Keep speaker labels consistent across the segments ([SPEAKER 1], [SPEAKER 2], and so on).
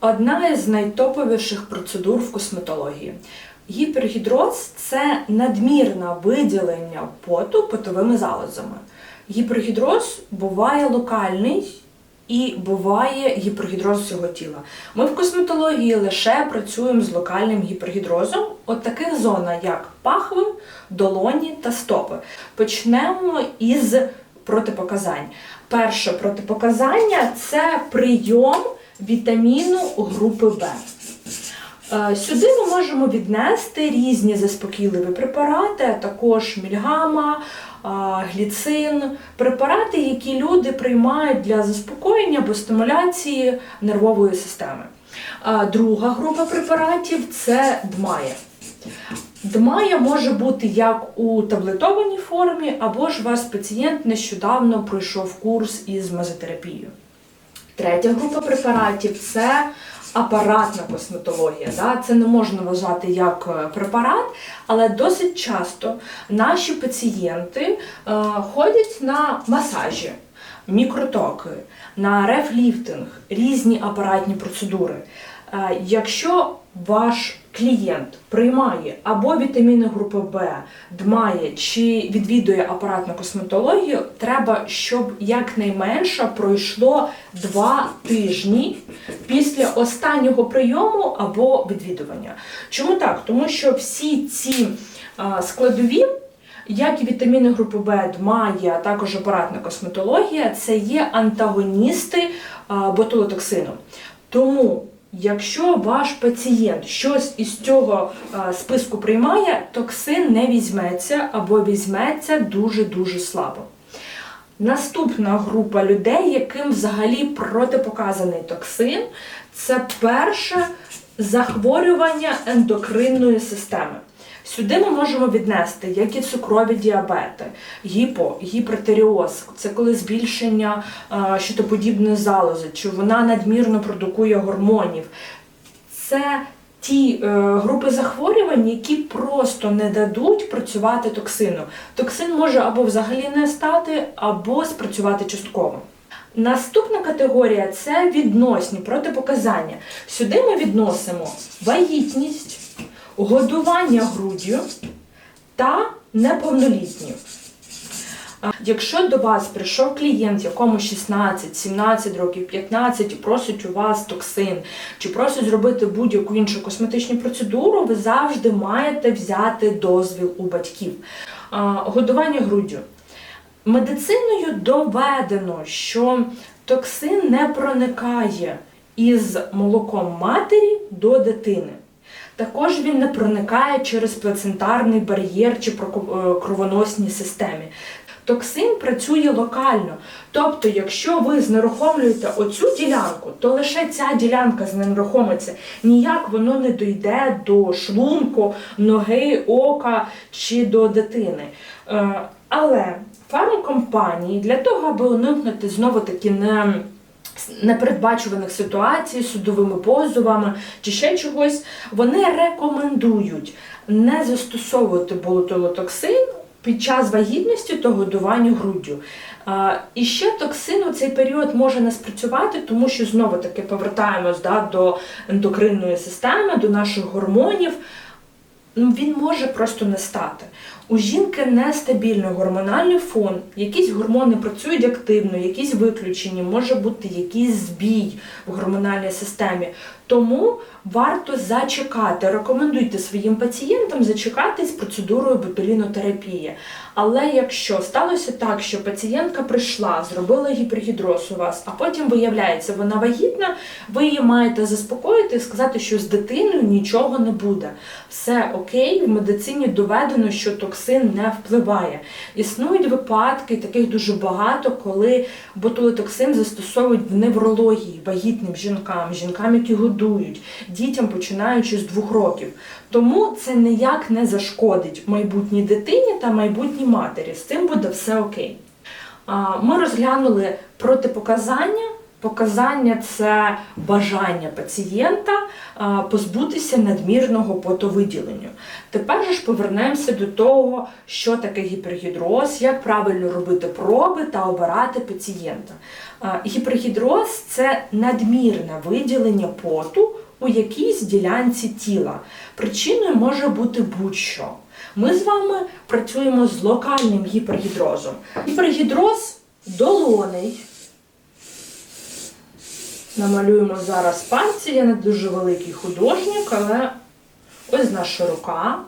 [SPEAKER 1] Одна із найтоповіших процедур в косметології. Гіпергідроз це надмірне виділення поту потовими залозами. Гіпергідроз буває локальний і буває гіпергідроз всього тіла. Ми в косметології лише працюємо з локальним гіпергідрозом, от таких зонах, як пахви, долоні та стопи. Почнемо із протипоказань. Перше протипоказання це прийом вітаміну групи В. Е, Сюди ми можемо віднести різні заспокійливі препарати, а також мільгама, гліцин, препарати, які люди приймають для заспокоєння або стимуляції нервової системи. Друга група препаратів це дмає. Дмая може бути як у таблетованій формі, або ж ваш пацієнт нещодавно пройшов курс із мезотерапією. Третя група препаратів це апаратна косметологія. Да? Це не можна вважати як е, препарат, але досить часто наші пацієнти е, ходять на масажі, мікротоки, на рефліфтинг, різні апаратні процедури. Е, Якщо ваш клієнт приймає або вітаміни групи Б, дмає чи відвідує апаратну косметологію, треба, щоб якнайменше пройшло два тижні після останнього прийому або відвідування. Чому так? Тому що всі ці складові. Як і вітаміни групи Б, дмає, а також апаратна косметологія, це є антагоністи ботулотоксину. Тому Якщо ваш пацієнт щось із цього е, списку приймає, токсин не візьметься або візьметься дуже-дуже слабо. Наступна група людей, яким взагалі протипоказаний токсин, це перше захворювання ендокринної системи. Сюди ми можемо віднести як і цукрові діабети, гіпо, гіпертеріоз, це коли збільшення е, щитоподібної залози, чи вона надмірно продукує гормонів. Це ті е, групи захворювань, які просто не дадуть працювати токсину. Токсин може або взагалі не стати, або спрацювати частково. Наступна категорія це відносні протипоказання. Сюди ми відносимо вагітність, годування груддю та неповнолітніх. Якщо до вас прийшов клієнт, якому 16, 17 років, 15 і просить у вас токсин, чи просить зробити будь-яку іншу косметичну процедуру, ви завжди маєте взяти дозвіл у батьків. Годування груддю. Медициною доведено, що токсин не проникає із молоком матері до дитини. Також він не проникає через плацентарний бар'єр чи е, кровоносні системі. Токсин працює локально. Тобто, якщо ви знерухомлюєте оцю ділянку, то лише ця ділянка знерухомиться. Ніяк воно не дойде до шлунку, ноги, ока чи до дитини. Е, Але фармкомпанії для того, аби уникнути знову таки не непередбачуваних ситуацій, судовими позовами чи ще чогось, вони рекомендують не застосовувати болотолотоксин під час вагітності та годування груддю. А, І ще токсин у цей період може не спрацювати, тому що знову таки повертаємось да, до ендокринної системи, до наших гормонів. Ну, він може просто не стати. У жінки нестабільний гормональний фон, якісь гормони працюють активно, якісь виключені, може бути якийсь збій в гормональній системі. Тому варто зачекати, рекомендуйте своїм пацієнтам зачекати з процедурою ботулінотерапії. Але якщо сталося так, що пацієнтка прийшла, зробила гіпергідроз у вас, а потім виявляється, вона вагітна, ви її маєте заспокоїти і сказати, що з дитиною нічого не буде. Все окей, в медицині доведено, що токсин не впливає. Існують випадки, таких дуже багато, коли ботулотоксин застосовують в неврології вагітним жінкам, жінкам, які годують, дітям починаючи з двох років. Тому це ніяк не зашкодить майбутній дитині та майбутній матері. З цим буде все окей. Ми розглянули протипоказання Показання це бажання пацієнта позбутися надмірного потовиділення. Тепер ж повернемося до того, що таке гіпергідроз, як правильно робити проби та обирати пацієнта. Гіпергідроз це надмірне виділення поту у якійсь ділянці тіла. Причиною може бути будь-що. Ми з вами працюємо з локальним гіпергідрозом. Гіпергідроз долоней. Намалюємо зараз пальці. Я не дуже великий художник, але ось наша рука.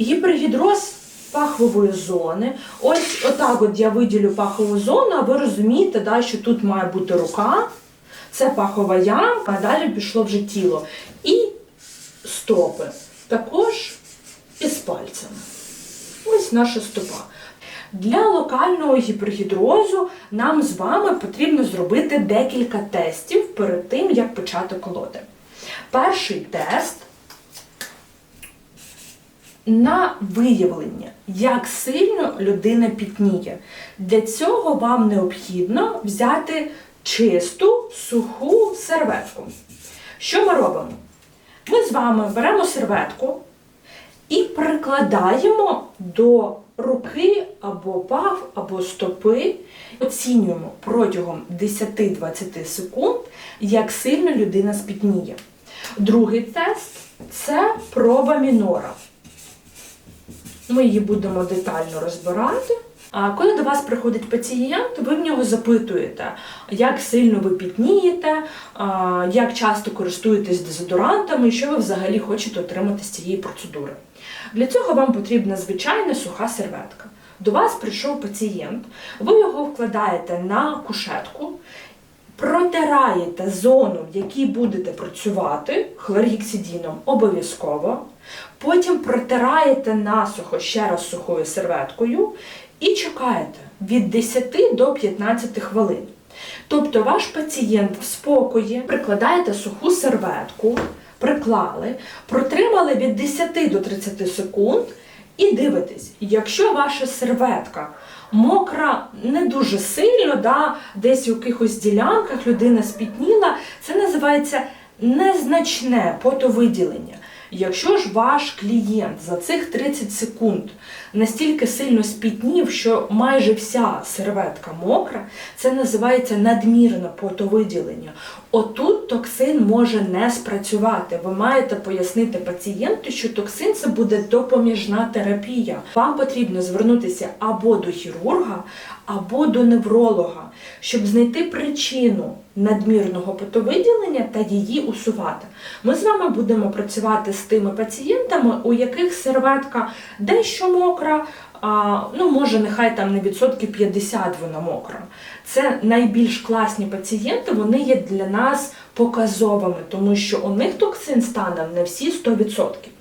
[SPEAKER 1] Гіпергідроз пахвової зони. Ось отак от я виділю пахову зону, а ви розумієте, да, що тут має бути рука, це пахова ямка, а далі пішло вже тіло. І стопи. Також із пальцями. Ось наша стопа. Для локального гіпергідрозу нам з вами потрібно зробити декілька тестів перед тим, як почати колоти. Перший тест на виявлення, як сильно людина пітніє. Для цього вам необхідно взяти чисту суху серветку. Що ми робимо? Ми з вами беремо серветку і прикладаємо до руки або пав, або стопи. Оцінюємо протягом 10-20 секунд, як сильно людина спітніє. Другий тест це проба мінора. Ми її будемо детально розбирати. А коли до вас приходить пацієнт, ви в нього запитуєте, як сильно ви пітнієте, як часто користуєтесь дезодорантами і що ви взагалі хочете отримати з цієї процедури. Для цього вам потрібна звичайна суха серветка. До вас прийшов пацієнт, ви його вкладаєте на кушетку, протираєте зону, в якій будете працювати хлоргексидіном обов'язково. Потім протираєте насухо ще раз сухою серветкою і чекаєте від 10 до 15 хвилин. Тобто ваш пацієнт в спокої прикладаєте суху серветку, приклали, протримали від 10 до 30 секунд і дивитесь, якщо ваша серветка мокра не дуже сильно, да, десь у якихось ділянках людина спітніла, це називається незначне потовиділення. Якщо ж ваш клієнт за цих 30 секунд настільки сильно спітнів, що майже вся серветка мокра, це називається надмірне потовиділення. Отут токсин може не спрацювати. Ви маєте пояснити пацієнту, що токсин це буде допоміжна терапія. Вам потрібно звернутися або до хірурга, або до невролога, щоб знайти причину надмірного потовиділення та її усувати. Ми з вами будемо працювати з тими пацієнтами, у яких серветка дещо мокра, а, ну може нехай там не відсотків 50 вона мокра. Це найбільш класні пацієнти, вони є для нас показовими, тому що у них токсин стане на всі 100%.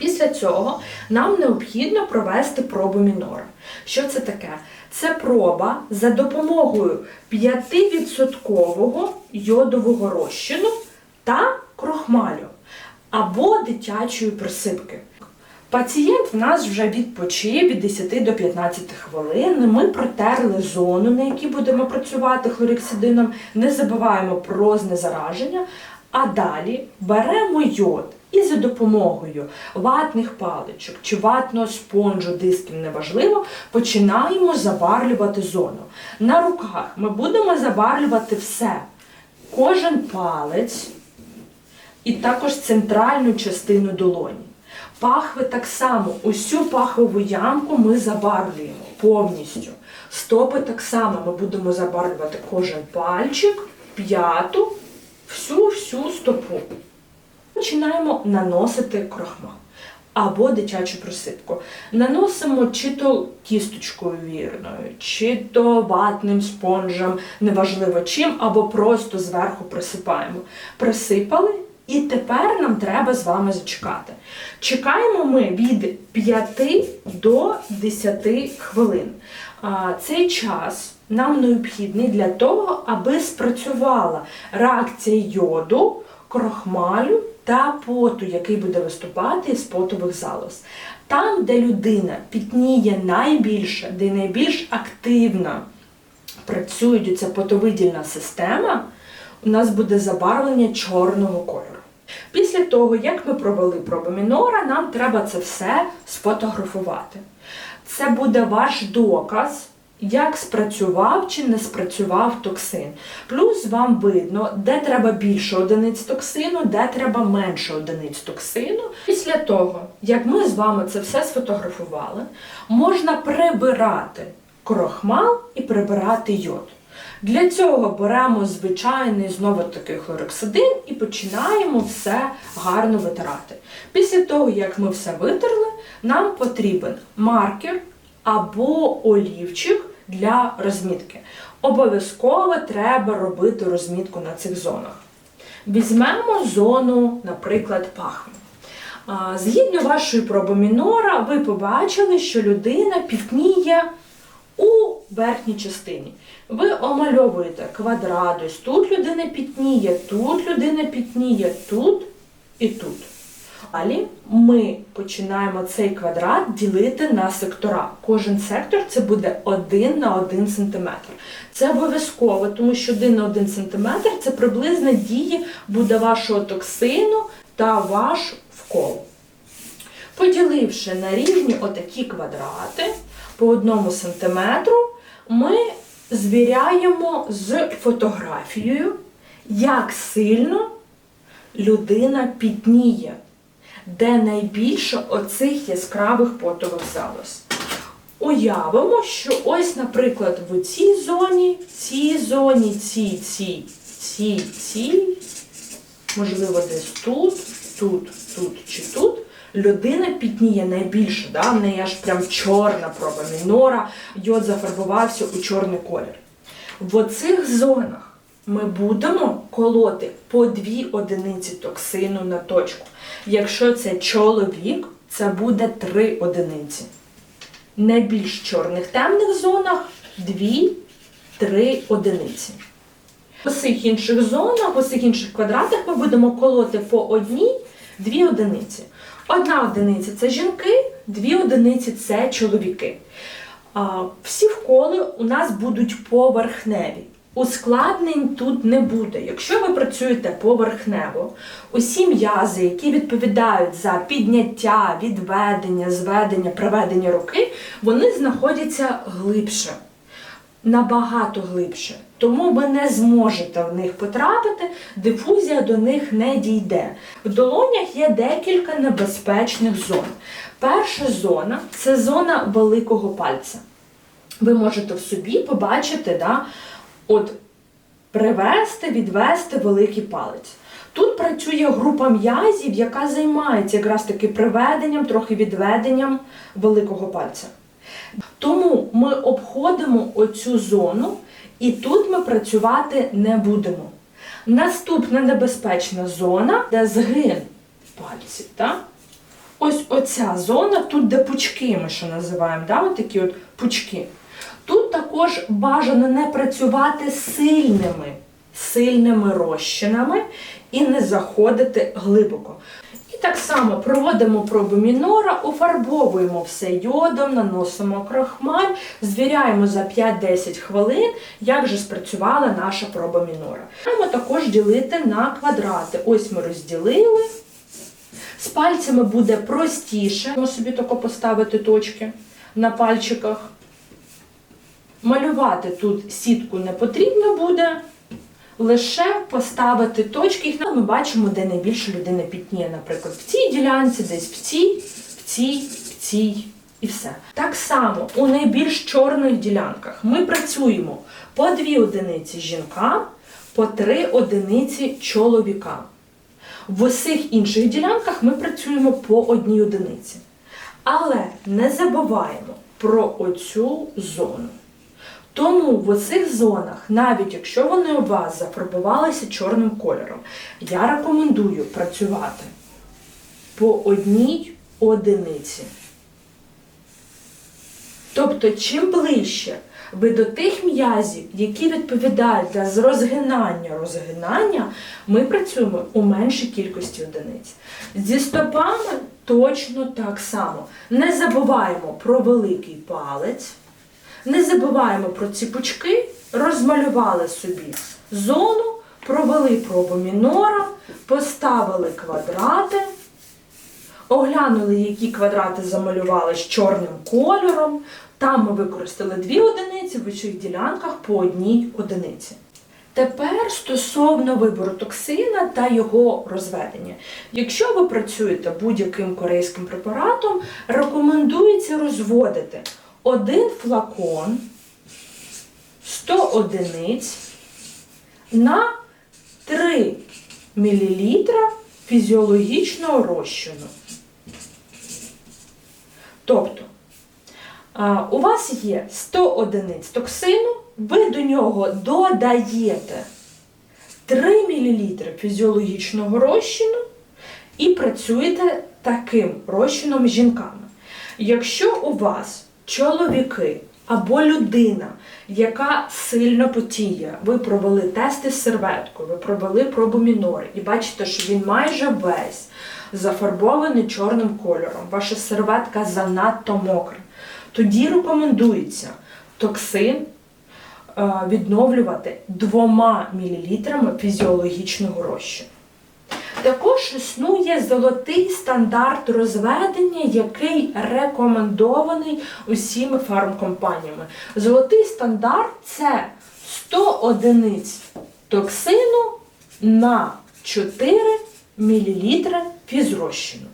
[SPEAKER 1] Після цього нам необхідно провести пробу мінора. Що це таке? Це проба за допомогою 5% йодового розчину та крохмалю або дитячої присипки. Пацієнт в нас вже відпочив від 10 до 15 хвилин. Ми протерли зону, на якій будемо працювати хлорексидином. Не забуваємо про знезараження. А далі беремо йод і за допомогою ватних паличок чи ватного спонжу, дисків неважливо, починаємо забарлювати зону. На руках ми будемо забарлювати все. Кожен палець і також центральну частину долоні. Пахви так само, усю пахову ямку ми забарвлюємо повністю. Стопи так само ми будемо забарвлювати кожен пальчик, п'яту, всю-всю стопу. Починаємо наносити крохмал або дитячу присипку. Наносимо чи то кісточкою вірною, чи то ватним спонжем, неважливо чим, або просто зверху присипаємо. Присипали. І тепер нам треба з вами зачекати. Чекаємо ми від 5 до 10 хвилин. Цей час нам необхідний для того, аби спрацювала реакція йоду, крохмалю та поту, який буде виступати з потових залоз. Там, де людина пітніє найбільше, де найбільш активна працює ця потовидільна система, у нас буде забарвлення чорного кольору. Після того, як ми провели пробу мінора, нам треба це все сфотографувати. Це буде ваш доказ, як спрацював чи не спрацював токсин. Плюс вам видно, де треба більше одиниць токсину, де треба менше одиниць токсину. Після того, як ми з вами це все сфотографували, можна прибирати крохмал і прибирати йод. Для цього беремо звичайний знову таки хлорексидин і починаємо все гарно витирати. Після того, як ми все витерли, нам потрібен маркер або олівчик для розмітки. Обов'язково треба робити розмітку на цих зонах. Візьмемо зону, наприклад, пахви. Згідно вашої проби мінора, ви побачили, що людина пітніє у верхній частині. Ви омальовуєте квадрат, тут людина пітніє, тут людина пітніє, тут і тут. Далі ми починаємо цей квадрат ділити на сектора. Кожен сектор це буде 1 на 1 см. Це обов'язково, тому що 1 на 1 см це приблизна дія буде вашого токсину та ваш вкол. Поділивши на рівні отакі квадрати по одному сантиметру, ми звіряємо з фотографією, як сильно людина пітніє, де найбільше оцих яскравих потових залоз. Уявимо, що ось, наприклад, в цій зоні, цій зоні, цій, цій, цій, цій, можливо, десь тут, тут, тут чи тут. Людина пітніє найбільше, да? в неї аж прям чорна проба мінора, йод зафарбувався у чорний колір. В оцих зонах ми будемо колоти по дві одиниці токсину на точку. Якщо це чоловік, це буде три одиниці. Найбільш чорних темних зонах 2-3 одиниці. В усіх інших зонах, в усіх інших квадратах ми будемо колоти по одній дві одиниці. Одна одиниця це жінки, дві одиниці це чоловіки. Всі вколи у нас будуть поверхневі. Ускладнень тут не буде. Якщо ви працюєте поверхнево, усі м'язи, які відповідають за підняття, відведення, зведення, приведення руки, вони знаходяться глибше, набагато глибше. Тому ви не зможете в них потрапити, дифузія до них не дійде. В долонях є декілька небезпечних зон. Перша зона це зона великого пальця. Ви можете в собі побачити, да, от привести, відвести великий палець. Тут працює група м'язів, яка займається якраз таки приведенням, трохи відведенням великого пальця. Тому ми обходимо оцю зону і тут ми працювати не будемо. Наступна небезпечна зона, де згин пальців. Так? Ось оця зона, тут де пучки ми що називаємо, да? от такі от пучки. Тут також бажано не працювати сильними, сильними розчинами і не заходити глибоко. І так само проводимо пробу мінора, офарбовуємо все йодом, наносимо крахмаль, звіряємо за 5-10 хвилин, як же спрацювала наша проба мінора. Маємо також ділити на квадрати. Ось ми розділили. З пальцями буде простіше. Можемо собі тако поставити точки на пальчиках. Малювати тут сітку не потрібно буде. Лише поставити точки, їх ми бачимо, де найбільше людина пітніє, наприклад, в цій ділянці, десь в цій, в цій, в цій і все. Так само у найбільш чорних ділянках ми працюємо по дві одиниці жінкам, по три одиниці чоловікам. В усіх інших ділянках ми працюємо по одній одиниці. Але не забуваємо про оцю зону. Тому в оцих зонах, навіть якщо вони у вас зафарбувалися чорним кольором, я рекомендую працювати по одній одиниці. Тобто, чим ближче ви до тих м'язів, які відповідають за розгинання розгинання, ми працюємо у меншій кількості одиниць. Зі стопами точно так само. Не забуваємо про великий палець. Не забуваємо про ці пучки, розмалювали собі зону, провели пробу мінора, поставили квадрати, оглянули, які квадрати замалювали з чорним кольором. Там ми використали дві одиниці, в інших ділянках по одній одиниці. Тепер стосовно вибору токсина та його розведення. Якщо ви працюєте будь-яким корейським препаратом, рекомендується розводити один флакон 100 одиниць на 3 мл фізіологічного розчину. Тобто, у вас є 100 одиниць токсину, ви до нього додаєте 3 мл фізіологічного розчину і працюєте таким розчином з жінками. Якщо у вас чоловіки або людина, яка сильно потіє, ви провели тести з серветкою, ви провели пробу мінори і бачите, що він майже весь зафарбований чорним кольором, ваша серветка занадто мокра, тоді рекомендується токсин е, відновлювати 2 мл фізіологічного розчину. Також існує золотий стандарт розведення, який рекомендований усіма фармкомпаніями. Золотий стандарт це 100 одиниць токсину на 4 мл фізрозчину.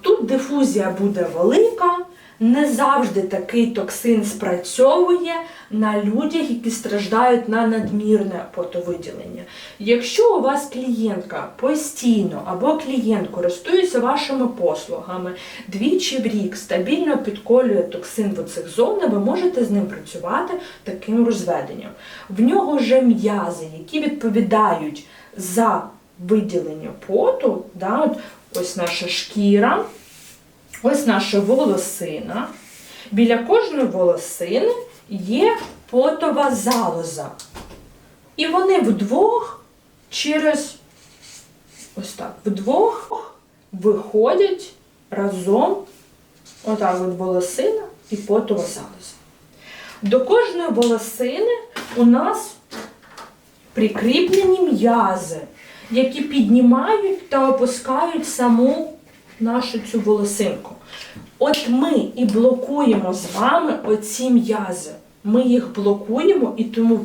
[SPEAKER 1] Тут дифузія буде велика. Не завжди такий токсин спрацьовує на людях, які страждають на надмірне потовиділення. Якщо у вас клієнтка постійно або клієнт користується вашими послугами двічі в рік, стабільно підколює токсин в оцих зонах, ви можете з ним працювати таким розведенням. В нього вже м'язи, які відповідають за виділення поту, да, от ось наша шкіра. Ось наша волосина. Біля кожної волосини є потова залоза. І вони вдвох через ось так, вдвох виходять разом, отак от волосина і потова залоза. До кожної волосини у нас прикріплені м'язи, які піднімають та опускають саму нашу цю волосинку. От ми і блокуємо з вами оці м'язи. Ми їх блокуємо, і тому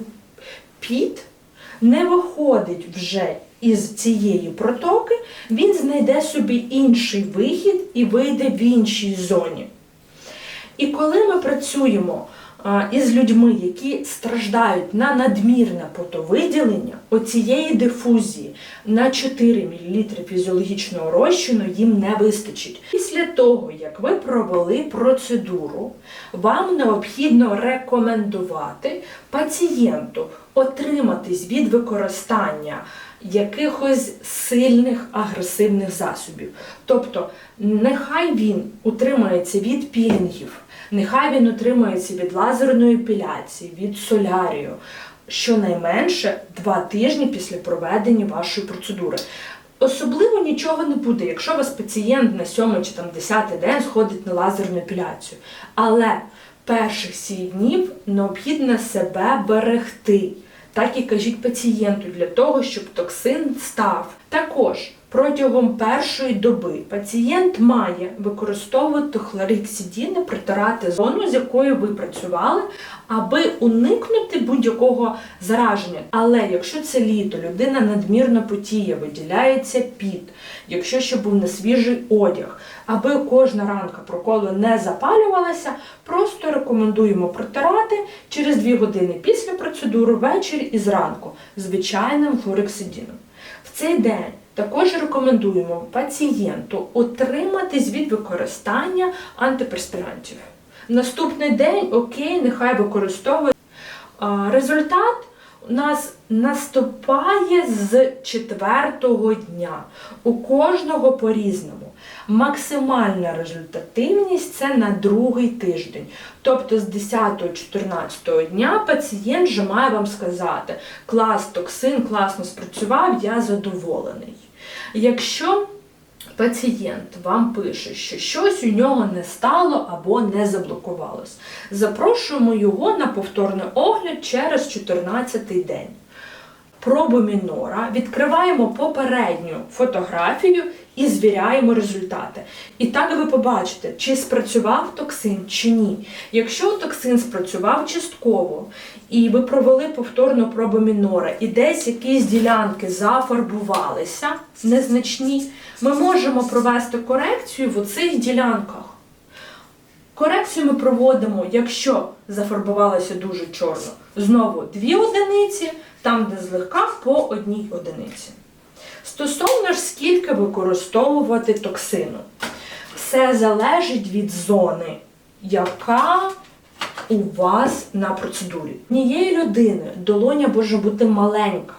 [SPEAKER 1] піт не виходить вже із цієї протоки, він знайде собі інший вихід і вийде в іншій зоні. І коли ми працюємо із людьми, які страждають на надмірне потовиділення, оцієї дифузії на 4 мл фізіологічного розчину їм не вистачить. Після того, як ви провели процедуру, вам необхідно рекомендувати пацієнту отриматись від використання якихось сильних агресивних засобів. Тобто, нехай він утримається від пілінгів, нехай він утримається від лазерної епіляції, від солярію. Щонайменше два тижні після проведення вашої процедури. Особливо нічого не буде, якщо у вас пацієнт на 7 чи там 10 день сходить на лазерну епіляцію. Але перших 7 днів необхідно себе берегти. Так і кажіть пацієнту для того, щоб токсин став. Також протягом першої доби пацієнт має використовувати хлорексидіни, притирати зону, з якою ви працювали, аби уникнути будь-якого зараження. Але якщо це літо, людина надмірно потіє, виділяється піт, якщо ще був несвіжий одяг, аби кожна ранка проколу не запалювалася, просто рекомендуємо протирати через 2 години після процедури ввечері і зранку звичайним флорексидіном. В цей день також рекомендуємо пацієнту утриматись від використання антиперспірантів. Наступний день, окей, нехай використовує. Результат у нас наступає з четвертого дня. У кожного по-різному. Максимальна результативність це на другий тиждень. Тобто з 10-14 дня пацієнт вже має вам сказати, клас токсин класно спрацював, я задоволений. Якщо пацієнт вам пише, що щось у нього не стало або не заблокувалось. Запрошуємо його на повторний огляд через 14-й день. Пробу мінора, відкриваємо попередню фотографію і звіряємо результати. І так ви побачите, чи спрацював токсин чи ні. Якщо токсин спрацював частково, і ви провели повторну пробу мінора, і десь якісь ділянки зафарбувалися незначні, ми можемо провести корекцію в оцих ділянках. Корекцію ми проводимо, якщо зафарбувалося дуже чорно, знову дві одиниці, там, де злегка по одній одиниці. Стосовно ж скільки використовувати токсину, все залежить від зони, яка у вас на процедурі. Нієї людини долоня може бути маленька.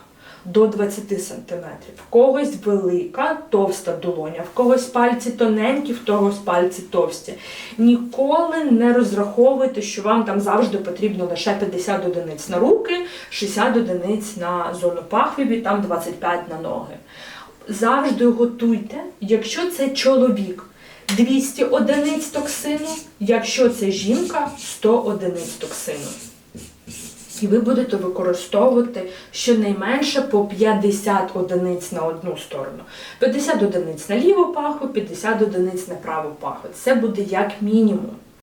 [SPEAKER 1] До 20 см. В когось велика, товста долоня, в когось пальці тоненькі, в когось пальці товсті. Ніколи не розраховуйте, що вам там завжди потрібно лише 50 одиниць на руки, 60 одиниць на зону пахвів і там 25 на ноги. Завжди готуйте, якщо це чоловік, 200 одиниць токсину, якщо це жінка, 100 одиниць токсину. І ви будете використовувати щонайменше по 50 одиниць на одну сторону. 50 одиниць на ліву паху, 50 одиниць на праву паху. Це буде як мінімум.